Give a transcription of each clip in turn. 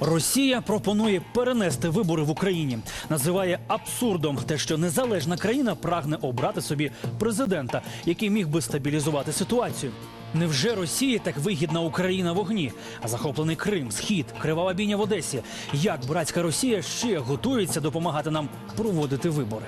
Росія пропонує перенести вибори в Україні. Називає абсурдом те, що незалежна країна прагне обрати собі президента, який міг би стабілізувати ситуацію. Невже Росії так вигідна Україна в огні? А захоплений Крим, схід, кривава бійня в Одесі. Як братська Росія ще готується допомагати нам проводити вибори?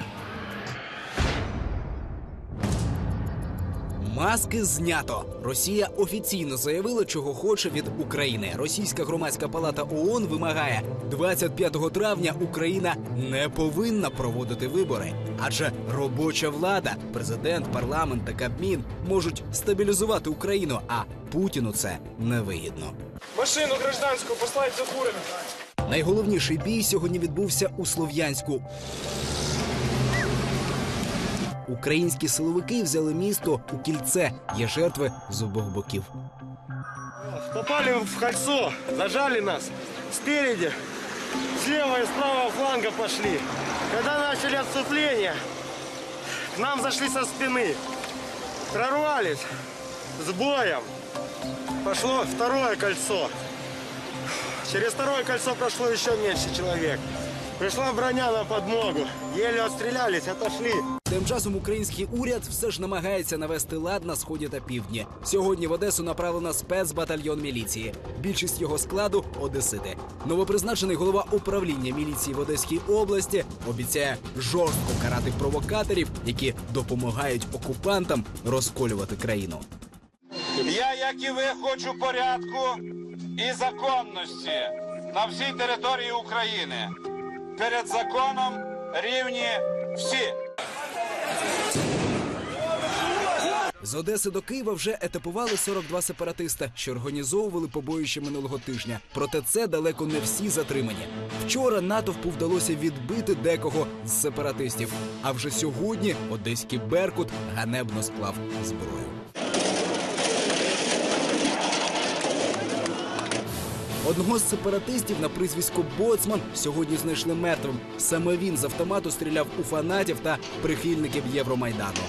Маски знято. Росія офіційно заявила, чого хоче від України. Російська громадська палата ООН вимагає 25 травня Україна не повинна проводити вибори, адже робоча влада, президент, парламент та Кабмін можуть стабілізувати Україну, а Путіну це невигідно. Машину гражданську послать за фурами. Найголовніший бій сьогодні відбувся у Слов'янську. Українські силовики взяли місто у кільце. Є жертви з обох боків. Попали в кольцо, зажали нас. Спереди, слева и с правого фланга пошли. Когда начали отступление, к нам зашли со спины. Прорвались с боем. Пошло второе кольцо. Через второе кольцо прошло еще меньше человек. Пришла броня на подмогу. Еле отстрелялись, отошли. Тим часом український уряд все ж намагається навести лад на сході та півдні. Сьогодні в Одесу направлено спецбатальйон міліції. Більшість його складу одесити. Новопризначений голова управління міліції в Одеській області обіцяє жорстко карати провокаторів, які допомагають окупантам розколювати країну. Я, як і ви, хочу порядку і законності на всій території України. Перед законом рівні всі. З Одеси до Києва вже етапували 42 сепаратиста, що організовували побоїще минулого тижня. Проте це далеко не всі затримані. Вчора натовпу вдалося відбити декого з сепаратистів. А вже сьогодні одеський Беркут ганебно склав зброю. Одного з сепаратистів на прізвисько Боцман сьогодні знайшли мертвим. Саме він з автомату стріляв у фанатів та прихильників Євромайдану.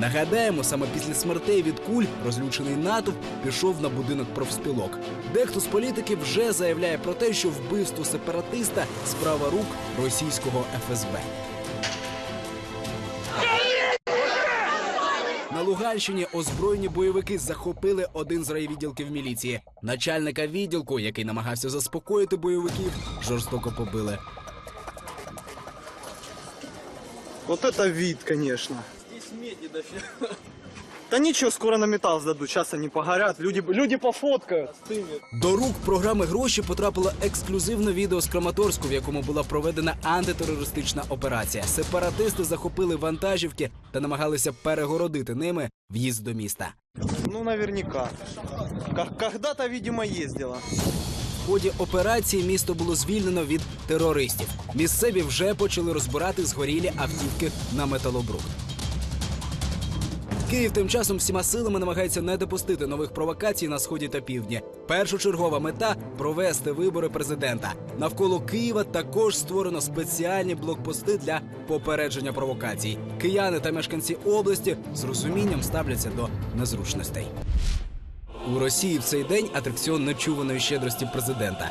Нагадаємо, саме після смертей від куль розлючений натовп пішов на будинок профспілок. Дехто з політиків вже заявляє про те, що вбивство сепаратиста справа рук російського ФСБ. На Луганщині озброєні бойовики захопили один з райвідділків міліції. Начальника відділку, який намагався заспокоїти бойовиків, жорстоко побили. Вот это вид, конечно. Да ничего, скоро на металл сдадут. Сейчас они погорят. Люди, люди пофоткают. До рук програми гроші потрапило ексклюзивне відео з Краматорську, в якому була проведена антитерористична операція. Сепаратисти захопили вантажівки та намагалися перегородити ними в'їзд до міста. Ну, наверняка. Когда-то, видимо, ездила. В ході операції місто було звільнено від терористів. Місцеві вже почали розбирати згорілі автівки на металобрухт. Київ тим часом всіма силами намагається не допустити нових провокацій на сході та півдні. Першочергова мета провести вибори президента. Навколо Києва також створено спеціальні блокпости для попередження провокацій. Кияни та мешканці області з розумінням ставляться до незручностей. У Росії в цей день атракціон нечуваної щедрості президента.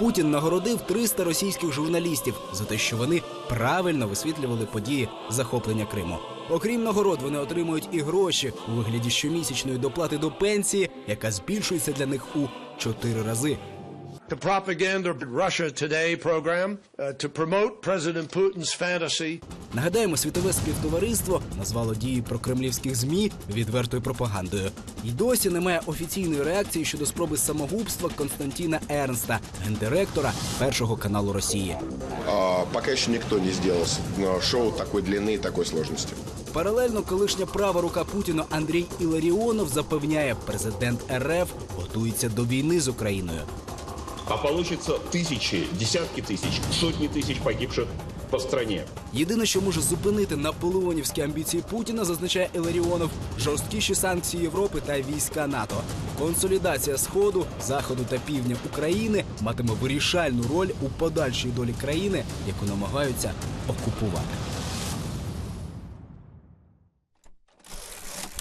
Путін нагородив 300 російських журналістів за те, що вони правильно висвітлювали події захоплення Криму. Окрім нагород, вони отримують і гроші у вигляді щомісячної доплати до пенсії, яка збільшується для них у чотири рази. The propaganda Russia Today program uh, to promote President Putin's fantasy Нагадаємо, світове співтовариство назвало дії прокремлівських змі відвертою пропагандою. І досі немає офіційної реакції щодо спроби самогубства Константіна Ернста, гендиректора першого каналу Росії. А, Пока еще никто не с- но шоу такой длины и такой сложности. Паралельно колишня права рука Путіну Андрій Іларіонов запевняє, президент РФ готується до війни з Україною а получится тысячи, десятки тысяч, сотни тысяч погибших по стране. Єдине, що може зупинити наполеонівські амбіції Путіна, зазначає Іларіонов, жорсткіші санкції Європи та війська НАТО. Консолідація сходу, заходу та півдня України матиме вирішальну роль у подальшій долі країни, яку намагаються окупувати.